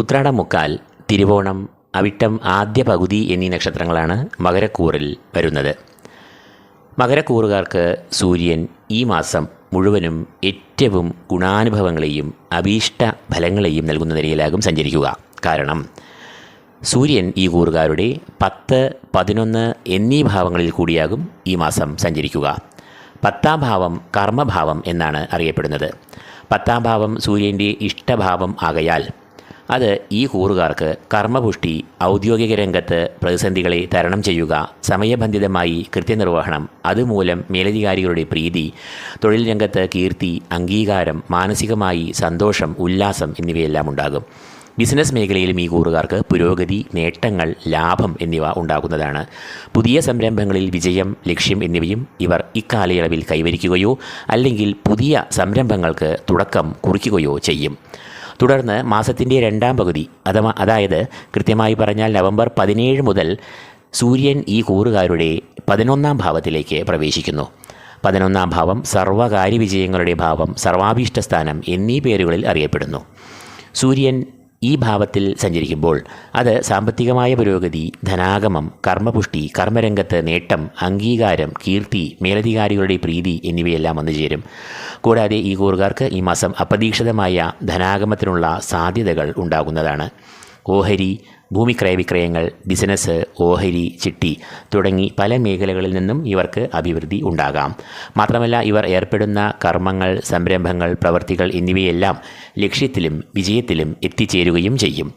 ഉത്രാടം മുക്കാൽ തിരുവോണം അവിട്ടം ആദ്യ പകുതി എന്നീ നക്ഷത്രങ്ങളാണ് മകരക്കൂറിൽ വരുന്നത്. മകരക്കൂറുകാർക്ക് സൂര്യൻ ഈ മാസം മുഴുവനും ഏറ്റവും ഗുണാനുഭവങ്ങളെയും അഭീഷ്ട ഫലങ്ങളെയും നൽകുന്ന നിലയിലാകും സഞ്ചരിക്കുക. കാരണം സൂര്യൻ ഈ കൂറുകാരുടെ പത്ത് പതിനൊന്ന് എന്നീ ഭാവങ്ങളിൽ കൂടിയാകും ഈ മാസം സഞ്ചരിക്കുക. പത്താം ഭാവം കർമ്മഭാവം എന്നാണ് അറിയപ്പെടുന്നത്. പത്താം ഭാവം സൂര്യന്റെ ഇഷ്ടഭാവം ആകയാൽ അത് ഈ കൂറുകാർക്ക് കർമ്മപുഷ്ടി ഔദ്യോഗിക രംഗത്ത് പ്രതിസന്ധികളെ തരണം ചെയ്യുക സമയബന്ധിതമായി കൃത്യനിർവഹണം അതുമൂലം മേലധികാരികളുടെ പ്രീതി തൊഴിൽ രംഗത്ത് കീർത്തി അംഗീകാരം മാനസികമായി സന്തോഷം ഉല്ലാസം എന്നിവയെല്ലാം ഉണ്ടാകും. ബിസിനസ് മേഖലയിലും ഈ കൂറുകാർക്ക് പുരോഗതി നേട്ടങ്ങൾ ലാഭം എന്നിവ ഉണ്ടാകുന്നതാണ്. പുതിയ സംരംഭങ്ങളിൽ വിജയം ലക്ഷ്യം എന്നിവയും ഇവർ ഇക്കാലയളവിൽ കൈവരിക്കുകയോ അല്ലെങ്കിൽ പുതിയ സംരംഭങ്ങൾക്ക് തുടക്കം കുറിക്കുകയോ ചെയ്യും. തുടർന്ന് മാസത്തിന്റെ രണ്ടാം പകുതി അഥവാ അതായത് കൃത്യമായി പറഞ്ഞാൽ നവംബർ പതിനേഴ് മുതൽ സൂര്യൻ ഈ കൂറുകാരുടെ പതിനൊന്നാം ഭാവത്തിലേക്ക് പ്രവേശിക്കുന്നു. പതിനൊന്നാം ഭാവം സർവകാര്യ വിജയങ്ങളുടെ ഭാവം സർവാഭീഷ്ട സ്ഥാനം എന്നീ പേരുകളിൽ അറിയപ്പെടുന്നു. സൂര്യൻ ഈ ഭാവത്തിൽ സഞ്ചരിക്കുമ്പോൾ അത് സാമ്പത്തികമായ പുരോഗതി ധനാഗമം കർമ്മപുഷ്ടി കർമ്മരംഗത്ത് നേട്ടം അംഗീകാരം കീർത്തി മേലധികാരികളുടെ പ്രീതി എന്നിവയെല്ലാം വന്നു ചേരും. കൂടാതെ ഈ കൂറുകാർക്ക് ഈ മാസം അപ്രതീക്ഷിതമായ ധനാഗമത്തിനുള്ള സാധ്യതകൾ ഉണ്ടാകുന്നതാണ്. ഓഹരി ഭൂമി ക്രയവിക്രയങ്ങൾ ബിസിനസ് ഓഹരി ചിട്ടി തുടങ്ങി പല മേഖലകളിൽ നിന്നും ഇവർക്ക് അഭിവൃദ്ധി ഉണ്ടാകാം. മാത്രമല്ല ഇവർ ഏർപ്പെടുന്ന കർമ്മങ്ങൾ സംരംഭങ്ങൾ പ്രവൃത്തികൾ എന്നിവയെല്ലാം ലക്ഷ്യത്തിലും വിജയത്തിലും എത്തിച്ചേരുകയും ചെയ്യും.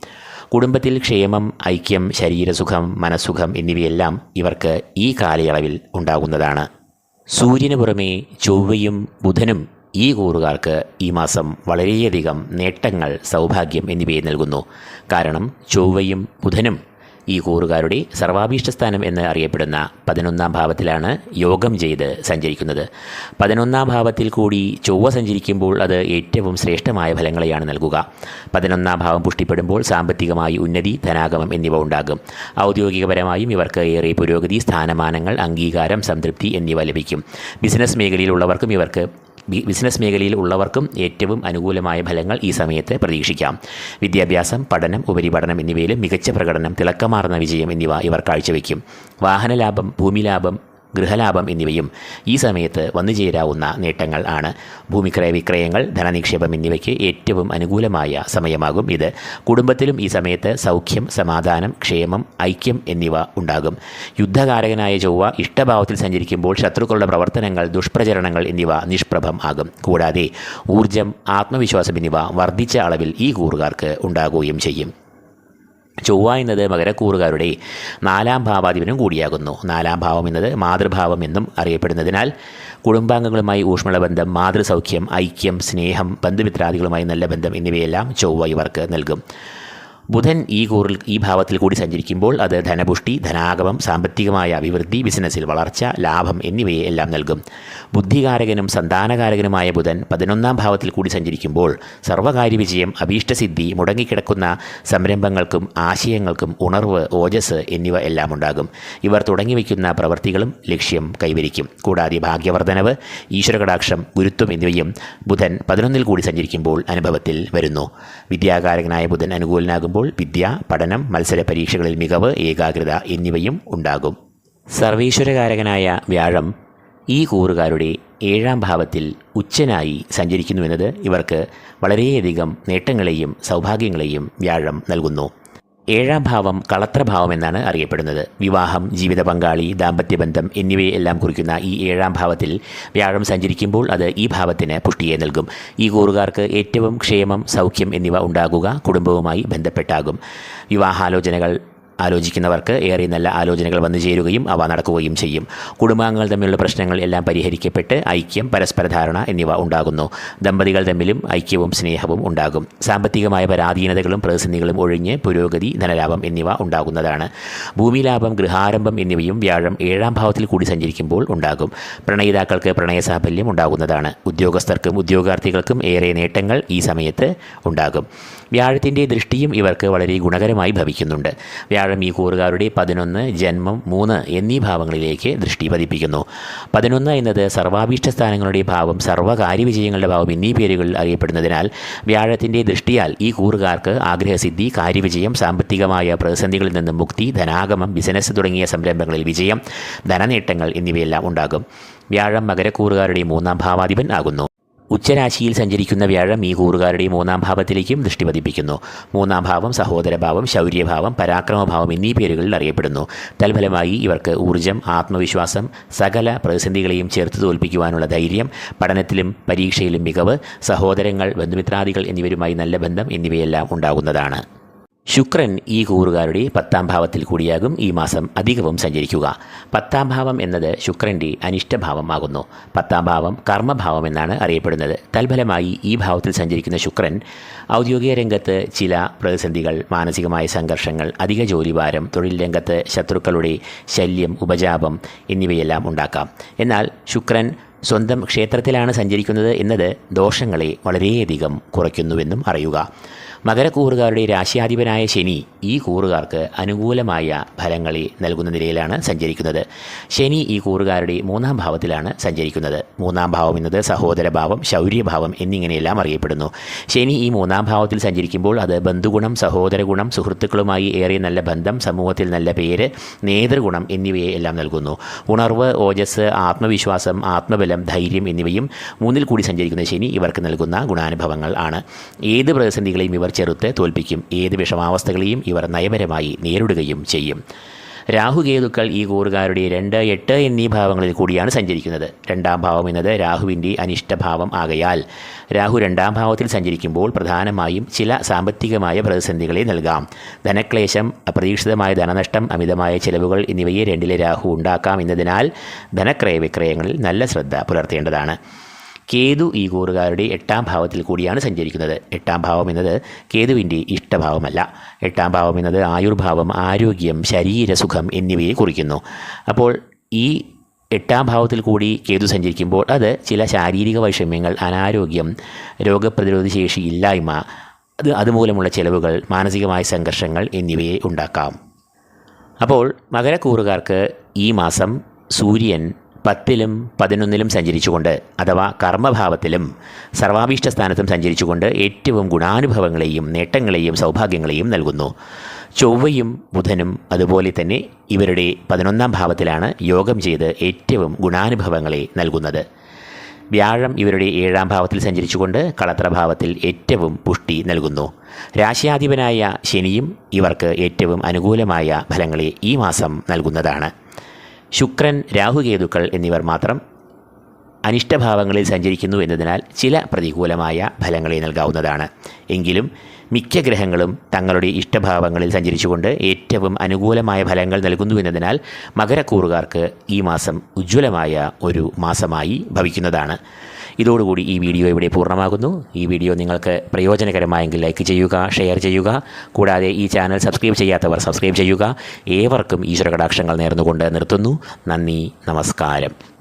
കുടുംബത്തിൽ ക്ഷേമം ഐക്യം ശരീരസുഖം മനസ്സുഖം എന്നിവയെല്ലാം ഇവർക്ക് ഈ കാലയളവിൽ ഉണ്ടാകുന്നതാണ്. സൂര്യന് പുറമേ ചൊവ്വയും ബുധനും ഈ കൂറുകാർക്ക് ഈ മാസം വളരെയധികം നേട്ടങ്ങൾ സൗഭാഗ്യം എന്നിവയെ നൽകുന്നു. കാരണം ചൊവ്വയും ബുധനും ഈ കൂറുകാരുടെ സർവാഭീഷ്ടസ്ഥാനം എന്ന് അറിയപ്പെടുന്ന പതിനൊന്നാം ഭാവത്തിലാണ് യോഗം ചെയ്ത് സഞ്ചരിക്കുന്നത്. പതിനൊന്നാം ഭാവത്തിൽ കൂടി ചൊവ്വ സഞ്ചരിക്കുമ്പോൾ അത് ഏറ്റവും ശ്രേഷ്ഠമായ ഫലങ്ങളെയാണ് നൽകുക. പതിനൊന്നാം ഭാവം പുഷ്ടിപ്പെടുമ്പോൾ സാമ്പത്തികമായി ഉന്നതി ധനാഗമം എന്നിവ ഉണ്ടാകും. ഔദ്യോഗികപരമായും ഇവർക്ക് ഏറെ പുരോഗതി സ്ഥാനമാനങ്ങൾ അംഗീകാരം സംതൃപ്തി എന്നിവ ലഭിക്കും. ബിസിനസ് മേഖലയിലുള്ളവർക്കും ഇവർക്ക് ബിസിനസ് മേഖലയിൽ ഉള്ളവർക്കും ഏറ്റവും അനുകൂലമായ ഫലങ്ങൾ ഈ സമയത്ത് പ്രതീക്ഷിക്കാം. വിദ്യാഭ്യാസം പഠനം ഉപരിപഠനം എന്നിവയിലും മികച്ച പ്രകടനം തിളക്കമാർന്ന വിജയം എന്നിവ ഇവർ കാഴ്ചവെക്കും. വാഹനലാഭം ഭൂമിലാഭം ഗൃഹലാഭം എന്നിവയും ഈ സമയത്ത് വന്നുചേരാവുന്ന നേട്ടങ്ങൾ ആണ്. ഭൂമിക്രയ വിക്രയങ്ങൾ ധനനിക്ഷേപം എന്നിവയ്ക്ക് ഏറ്റവും അനുകൂലമായ സമയമാകും ഇത്. കുടുംബത്തിലും ഈ സമയത്ത് സൗഖ്യം സമാധാനം ക്ഷേമം ഐക്യം എന്നിവ ഉണ്ടാകും. യുദ്ധകാരകനായ ചൊവ്വ ഇഷ്ടഭാവത്തിൽ സഞ്ചരിക്കുമ്പോൾ ശത്രുക്കളുടെ പ്രവർത്തനങ്ങൾ ദുഷ്പ്രചരണങ്ങൾ എന്നിവ നിഷ്പ്രഭം ആകും. കൂടാതെ ഊർജം ആത്മവിശ്വാസം എന്നിവ വർദ്ധിച്ച അളവിൽ ഈ കൂറുകാർക്ക് ഉണ്ടാകുകയും ചെയ്യും. ചൊവ്വ എന്നത് മകരക്കൂറുകാരുടെ നാലാം ഭാവാധിപനും കൂടിയാകുന്നു. നാലാം ഭാവം എന്നത് മാതൃഭാവം എന്നും അറിയപ്പെടുന്നതിനാൽ കുടുംബാംഗങ്ങളുമായി ഊഷ്മള ബന്ധം മാതൃസൗഖ്യം ഐക്യം സ്നേഹം ബന്ധുമിത്രാദികളുമായി നല്ല ബന്ധം എന്നിവയെല്ലാം ചൊവ്വ ഇവർക്ക് നൽകും. ബുധൻ ഈ കൂറിൽ ഈ ഭാവത്തിൽ കൂടി സഞ്ചരിക്കുമ്പോൾ അത് ധനപുഷ്ടി ധനാഗമം സാമ്പത്തികമായ അഭിവൃദ്ധി ബിസിനസ്സിൽ വളർച്ച ലാഭം എന്നിവയെ എല്ലാം നൽകും. ബുദ്ധികാരകനും സന്താനകാരകനുമായ ബുധൻ പതിനൊന്നാം ഭാവത്തിൽ കൂടി സഞ്ചരിക്കുമ്പോൾ സർവകാര്യ വിജയം അഭീഷ്ടസിദ്ധി മുടങ്ങിക്കിടക്കുന്ന സംരംഭങ്ങൾക്കും ആശയങ്ങൾക്കും ഉണർവ് ഓജസ് എന്നിവ എല്ലാം ഉണ്ടാകും. ഇവർ തുടങ്ങിവെക്കുന്ന പ്രവൃത്തികളും ലക്ഷ്യം കൈവരിക്കും. കൂടാതെ ഭാഗ്യവർദ്ധനവ് ഈശ്വരകടാക്ഷം ഗുരുത്വം എന്നിവയും ബുധൻ പതിനൊന്നിൽ കൂടി സഞ്ചരിക്കുമ്പോൾ അനുഭവത്തിൽ വരുന്നു. വിദ്യാകാരകനായ ബുധൻ അനുകൂലനാകുമ്പോൾ വിദ്യ പഠനം മത്സര പരീക്ഷകളിൽ മികവ് ഏകാഗ്രത എന്നിവയും ഉണ്ടാകും. സർവീശ്വരകാരകനായ വ്യാഴം ഈ കൂറുകാരുടെ ഏഴാം ഭാവത്തിൽ ഉച്ചനായി സഞ്ചരിക്കുന്നുവെന്നത് ഇവർക്ക് വളരെയധികം നേട്ടങ്ങളെയും സൗഭാഗ്യങ്ങളെയും വ്യാഴം നൽകുന്നു. ഏഴാം ഭാവം കളത്രഭാവം എന്നാണ് അറിയപ്പെടുന്നത്. വിവാഹം ജീവിത പങ്കാളി ദാമ്പത്യബന്ധം എന്നിവയെല്ലാം കുറിക്കുന്ന ഈ ഏഴാം ഭാവത്തിൽ വ്യാഴം സഞ്ചരിക്കുമ്പോൾ അത് ഈ ഭാവത്തിന് പുഷ്ടിയെ നൽകും. ഈ കൂറുകാർക്ക് ഏറ്റവും ക്ഷേമം സൗഖ്യം എന്നിവ ഉണ്ടാകുക കുടുംബവുമായി ബന്ധപ്പെട്ടാകും. വിവാഹാലോചനകൾ ആലോചിക്കുന്നവർക്ക് ഏറെ നല്ല ആലോചനകൾ വന്നു ചേരുകയും അവ നടക്കുകയും ചെയ്യും. കുടുംബാംഗങ്ങൾ തമ്മിലുള്ള പ്രശ്നങ്ങൾ എല്ലാം പരിഹരിക്കപ്പെട്ട് ഐക്യം പരസ്പര ധാരണ എന്നിവ ഉണ്ടാകുന്നു. ദമ്പതികൾ തമ്മിലും ഐക്യവും സ്നേഹവും ഉണ്ടാകും. സാമ്പത്തികമായ പരാധീനതകളും പ്രതിസന്ധികളും ഒഴിഞ്ഞ് പുരോഗതി ധനലാഭം എന്നിവ ഉണ്ടാകുന്നതാണ്. ഭൂമിലാഭം ഗൃഹാരംഭം എന്നിവയും വ്യാഴം ഏഴാം ഭാവത്തിൽ കൂടി സഞ്ചരിക്കുമ്പോൾ ഉണ്ടാകും. പ്രണയിതാക്കൾക്ക് പ്രണയസാഫല്യം ഉണ്ടാകുന്നതാണ്. ഉദ്യോഗസ്ഥർക്കും ഉദ്യോഗാർത്ഥികൾക്കും ഏറെ നേട്ടങ്ങൾ ഈ സമയത്ത് ഉണ്ടാകും. വ്യാഴത്തിന്റെ ദൃഷ്ടിയും ഇവർക്ക് വളരെ ഗുണകരമായി ഭവിക്കുന്നുണ്ട്. വ്യാഴം ഈ കൂറുകാരുടെ പതിനൊന്ന് ജന്മം മൂന്ന് എന്നീ ഭാവങ്ങളിലേക്ക് ദൃഷ്ടി പതിപ്പിക്കുന്നു. പതിനൊന്ന് എന്നത് സർവാഭീഷ്ട സ്ഥാനങ്ങളുടെ ഭാവം സർവകാര്യവിജയങ്ങളുടെ ഭാവം എന്നീ പേരുകളിൽ അറിയപ്പെടുന്നതിനാൽ വ്യാഴത്തിന്റെ ദൃഷ്ടിയാൽ ഈ കൂറുകാർക്ക് ആഗ്രഹസിദ്ധി കാര്യവിജയം സാമ്പത്തികമായ പ്രതിസന്ധികളിൽ നിന്ന് മുക്തി ധനാഗമം ബിസിനസ് തുടങ്ങിയ സംരംഭങ്ങളിൽ വിജയം ധനനേട്ടങ്ങൾ എന്നിവയെല്ലാം ഉണ്ടാകും. വ്യാഴം മകരക്കൂറുകാരുടെ മൂന്നാം ഭാവാധിപൻ ആകുന്നു. ഉച്ചരാശിയിൽ സഞ്ചരിക്കുന്ന വ്യാഴം ഈ കൂറുകാരുടെ മൂന്നാം ഭാവത്തിലേക്കും ദൃഷ്ടി പതിപ്പിക്കുന്നു. മൂന്നാം ഭാവം സഹോദരഭാവം ശൗര്യഭാവം പരാക്രമഭാവം എന്നീ പേരുകളിൽ അറിയപ്പെടുന്നു. തൽഫലമായി ഇവർക്ക് ഊർജം ആത്മവിശ്വാസം സകല പ്രതിസന്ധികളെയും ചേർത്ത് തോൽപ്പിക്കുവാനുള്ള ധൈര്യം പഠനത്തിലും പരീക്ഷയിലും മികവ് സഹോദരങ്ങൾ ബന്ധുമിത്രാദികൾ എന്നിവരുമായി നല്ല ബന്ധം എന്നിവയെല്ലാം ഉണ്ടാകുന്നതാണ്. ശുക്രൻ ഈ കൂറുകാരുടെ പത്താം ഭാവത്തിൽ കൂടിയാകും ഈ മാസം അധികവും സഞ്ചരിക്കുക. പത്താം ഭാവം എന്നത് ശുക്രന്റെ അനിഷ്ടഭാവമാകുന്നു. പത്താം ഭാവം കർമ്മഭാവം എന്നാണ് അറിയപ്പെടുന്നത്. തൽഫലമായി ഈ ഭാവത്തിൽ സഞ്ചരിക്കുന്ന ശുക്രൻ ഔദ്യോഗിക രംഗത്ത് ചില പ്രതിസന്ധികൾ മാനസികമായ സംഘർഷങ്ങൾ അധിക ജോലിഭാരം തൊഴിൽ രംഗത്ത് ശത്രുക്കളുടെ ശല്യം ഉപജാപം എന്നിവയെല്ലാം ഉണ്ടാക്കാം. എന്നാൽ ശുക്രൻ സ്വന്തം ക്ഷേത്രത്തിലാണ് സഞ്ചരിക്കുന്നത് എന്നത് ദോഷങ്ങളെ വളരെയധികം കുറയ്ക്കുന്നുവെന്നും അറിയുക. മകരക്കൂറുകാരുടെ രാശിയാധിപനായ ശനി ഈ കൂറുകാർക്ക് അനുകൂലമായ ഫലങ്ങളെ നൽകുന്ന നിലയിലാണ് സഞ്ചരിക്കുന്നത്. ശനി ഈ കൂറുകാരുടെ മൂന്നാം ഭാവത്തിലാണ് സഞ്ചരിക്കുന്നത്. മൂന്നാം ഭാവം എന്നത് സഹോദരഭാവം ശൗര്യഭാവം എന്നിങ്ങനെയെല്ലാം അറിയപ്പെടുന്നു. ശനി ഈ മൂന്നാം ഭാവത്തിൽ സഞ്ചരിക്കുമ്പോൾ അത് ബന്ധുഗുണം സഹോദരഗുണം സുഹൃത്തുക്കളുമായി ഏറെ നല്ല ബന്ധം സമൂഹത്തിൽ നല്ല പേര് നേതൃഗുണം എന്നിവയെ എല്ലാം നൽകുന്നു. ഉണർവ് ഓജസ് ആത്മവിശ്വാസം ആത്മബലം ധൈര്യം എന്നിവയും മൂന്നിൽ കൂടി സഞ്ചരിക്കുന്ന ശനി ഇവർക്ക് നൽകുന്ന ഗുണാനുഭവങ്ങൾ ആണ്. ഏത് പ്രതിസന്ധികളെയും ഇവർ ചെറുത്ത് തോൽപ്പിക്കും. ഏത് വിഷമാവസ്ഥകളെയും ഇവർ നയപരമായി നേരിടുകയും ചെയ്യും. രാഹുകേതുക്കൾ ഈ കൂറുകാരുടെ രണ്ട് എട്ട് എന്നീ ഭാവങ്ങളിൽ കൂടിയാണ് സഞ്ചരിക്കുന്നത്. രണ്ടാം ഭാവം എന്നത് രാഹുവിന്റെ അനിഷ്ടഭാവം ആകയാൽ രാഹു രണ്ടാം ഭാവത്തിൽ സഞ്ചരിക്കുമ്പോൾ പ്രധാനമായും ചില സാമ്പത്തികമായ പ്രതിസന്ധികളെ നൽകാം. ധനക്ലേശം അപ്രതീക്ഷിതമായ ധനനഷ്ടം അമിതമായ ചിലവുകൾ എന്നിവയെ രണ്ടിലെ രാഹു ഉണ്ടാക്കാം എന്നതിനാൽ ധനക്രയവിക്രയങ്ങളിൽ നല്ല ശ്രദ്ധ പുലർത്തേണ്ടതാണ്. കേതു ഈ കൂറുകാരുടെ എട്ടാം ഭാവത്തിൽ കൂടിയാണ് സഞ്ചരിക്കുന്നത്. എട്ടാം ഭാവം എന്നത് കേതുവിന്റെ ഇഷ്ടഭാവമല്ല. എട്ടാം ഭാവം എന്നത് ആയുർഭാവം ആരോഗ്യം ശരീരസുഖം എന്നിവയെ കുറിക്കുന്നു. അപ്പോൾ ഈ എട്ടാം ഭാവത്തിൽ കൂടി കേതു സഞ്ചരിക്കുമ്പോൾ അത് ചില ശാരീരിക വൈഷമ്യങ്ങൾ അനാരോഗ്യം രോഗപ്രതിരോധ ശേഷി ഇല്ലായ്മ അത് അതുമൂലമുള്ള ചെലവുകൾ മാനസികമായ സംഘർഷങ്ങൾ എന്നിവയെ ഉണ്ടാക്കാം. അപ്പോൾ മകരക്കൂറുകാർക്ക് ഈ മാസം സൂര്യൻ പത്തിലും പതിനൊന്നിലും സഞ്ചരിച്ചുകൊണ്ട് അഥവാ കർമ്മഭാവത്തിലും സർവാഭീഷ്ട സ്ഥാനത്തും സഞ്ചരിച്ചുകൊണ്ട് ഏറ്റവും ഗുണാനുഭവങ്ങളെയും നേട്ടങ്ങളെയും സൗഭാഗ്യങ്ങളെയും നൽകുന്നു. ചൊവ്വയും ബുധനും അതുപോലെ തന്നെ ഇവരുടെ പതിനൊന്നാം ഭാവത്തിലാണ് യോഗം ചെയ്ത് ഏറ്റവും ഗുണാനുഭവങ്ങളെ നൽകുന്നത്. വ്യാഴം ഇവരുടെ ഏഴാം ഭാവത്തിൽ സഞ്ചരിച്ചുകൊണ്ട് കളത്രഭാവത്തിൽ ഏറ്റവും പുഷ്ടി നൽകുന്നു. രാശ്യാധിപനായ ശനിയും ഇവർക്ക് ഏറ്റവും അനുകൂലമായ ഫലങ്ങളെ ഈ മാസം നൽകുന്നതാണ്. ശുക്രൻ രാഹുകേതുക്കൾ എന്നിവർ മാത്രം അനിഷ്ടഭാവങ്ങളിൽ സഞ്ചരിക്കുന്നു എന്നതിനാൽ ചില പ്രതികൂലമായ ഫലങ്ങളെ നൽകാവുന്നതാണ്. എങ്കിലും മിക്ക ഗ്രഹങ്ങളും തങ്ങളുടെ ഇഷ്ടഭാവങ്ങളിൽ സഞ്ചരിച്ചുകൊണ്ട് ഏറ്റവും അനുകൂലമായ ഫലങ്ങൾ നൽകുന്നു എന്നതിനാൽ മകരക്കൂറുകാർക്ക് ഈ മാസം ഉജ്ജ്വലമായ ഒരു മാസമായി ഭവിക്കുന്നതാണ്. ഇതോടുകൂടി ഈ വീഡിയോ ഇവിടെ പൂർണമാകുന്നു. ഈ വീഡിയോ നിങ്ങൾക്ക് പ്രയോജനകരമായെങ്കിൽ ലൈക്ക് ചെയ്യുക ഷെയർ ചെയ്യുക. കൂടാതെ ഈ ചാനൽ സബ്സ്ക്രൈബ് ചെയ്യാത്തവർ സബ്സ്ക്രൈബ് ചെയ്യുക. ഏവർക്കും ഈശ്വര കടാക്ഷങ്ങൾ നേർന്നുകൊണ്ട് നിർത്തുന്നു. നന്ദി നമസ്കാരം.